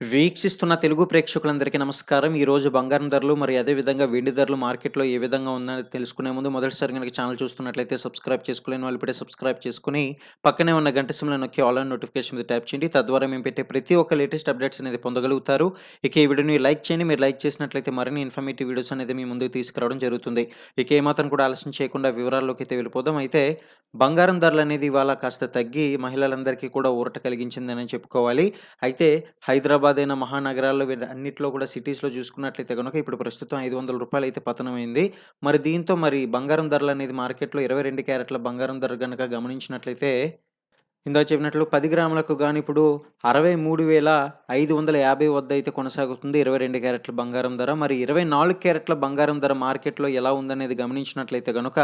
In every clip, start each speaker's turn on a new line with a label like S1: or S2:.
S1: వీక్షిస్తున్న తెలుగు ప్రేక్షకులందరికీ నమస్కారం. ఈరోజు బంగారం ధరలు మరి అదే విధంగా వెండి ధరలు మార్కెట్‌లో ఏ విధంగా ఉందని తెలుసుకునే ముందు మొదటిసారి కనుక ఛానల్ చూస్తున్నట్లయితే సబ్స్క్రైబ్ చేసుకోలేని వాళ్ళు ఇప్పుడే సబ్స్క్రైబ్ చేసుకుని పక్కనే ఉన్న గంట సిమ్లో నొక్కి ఆల్ నోటిఫికేషన్ మీద ట్యాప్ చేయండి. తద్వారా మేము పెట్టే ప్రతి ఒక్క లేటెస్ట్ అప్డేట్స్ అనేది పొందగలుగుతారు. ఇక ఈ వీడియోని లైక్ చేయండి. మీరు లైక్ చేసినట్లయితే మరిన్ని ఇన్ఫర్మేటివ్ వీడియోస్ అనేది మీ ముందుకు తీసుకురావడం జరుగుతుంది. ఇక ఏమాత్రం కూడా ఆలస్యం చేయకుండా వివరాల్లోకి అయితే వెళ్ళిపోదాం. అయితే బంగారం ధరలు అనేది ఇవాళ కాస్త తగ్గి మహిళలందరికీ కూడా ఊరట కలిగించిందని చెప్పుకోవాలి. అయితే హైదరాబాద్ అయిన మహానగరాల్లో వీటి కూడా సిటీస్‌లో చూసుకున్నట్లయితే కనుక ఇప్పుడు ప్రస్తుతం ఐదు వందల రూపాయలు అయితే పతనమైంది. మరి దీంతో మరి బంగారం ధరలు అనేది మార్కెట్‌లో 22 క్యారెట్ల బంగారం ధర కనుక గమనించినట్లయితే ఇందా చెప్పినట్లు పది గ్రాములకు కానీ ఇప్పుడు 63,550 వద్ద అయితే కొనసాగుతుంది 22 క్యారెట్ల బంగారం ధర. మరి 24 క్యారెట్ల బంగారం ధర మార్కెట్‌లో ఎలా ఉందనేది గమనించినట్లయితే కనుక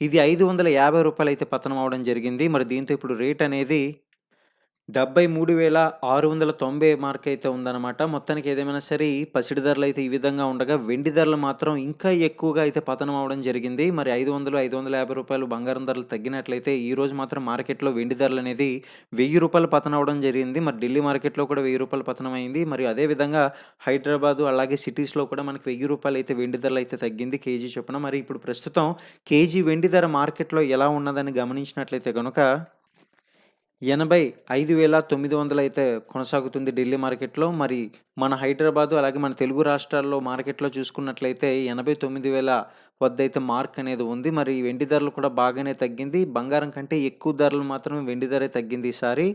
S1: ఇది ఐదు వందల యాభై రూపాయలు అయితే పతనం అవ్వడం జరిగింది. మరి దీంతో ఇప్పుడు రేట్ అనేది 73,690 మార్క్ అయితే ఉందన్నమాట. మొత్తానికి ఏదేమైనా సరే పసిడి ధరలు అయితే ఈ విధంగా ఉండగా వెండి ధరలు మాత్రం ఇంకా ఎక్కువగా అయితే పతనం అవ్వడం జరిగింది. మరి ఐదు వందలు ఐదు వందల యాభై రూపాయలు బంగారం ధరలు తగ్గినట్లయితే ఈ రోజు మాత్రం మార్కెట్‌లో వెండి ధరలు అనేది వెయ్యి రూపాయలు పతనం అవ్వడం జరిగింది. మరి ఢిల్లీ మార్కెట్‌లో కూడా వెయ్యి రూపాయలు పతనం అయింది. మరియు అదే విధంగా హైదరాబాదు అలాగే సిటీస్‌లో కూడా మనకి వెయ్యి రూపాయలు అయితే వెండి ధరలు అయితే తగ్గింది కేజీ చొప్పున. మరి ఇప్పుడు ప్రస్తుతం కేజీ వెండి ధర మార్కెట్‌లో ఎలా ఉన్నదని గమనించినట్లయితే కనుక ఎనభై ఐదు వేల తొమ్మిది వందలు అయితే కొనసాగుతుంది ఢిల్లీ మార్కెట్‌లో. మరి మన హైదరాబాదు అలాగే మన తెలుగు రాష్ట్రాల్లో మార్కెట్‌లో చూసుకున్నట్లయితే ఎనభై తొమ్మిది వేల వద్ద అయితే మార్క్ అనేది ఉంది. మరి వెండి ధరలు కూడా బాగానే తగ్గింది. బంగారం కంటే ఎక్కువ ధరలు మాత్రం వెండి ధరే తగ్గింది ఈసారి.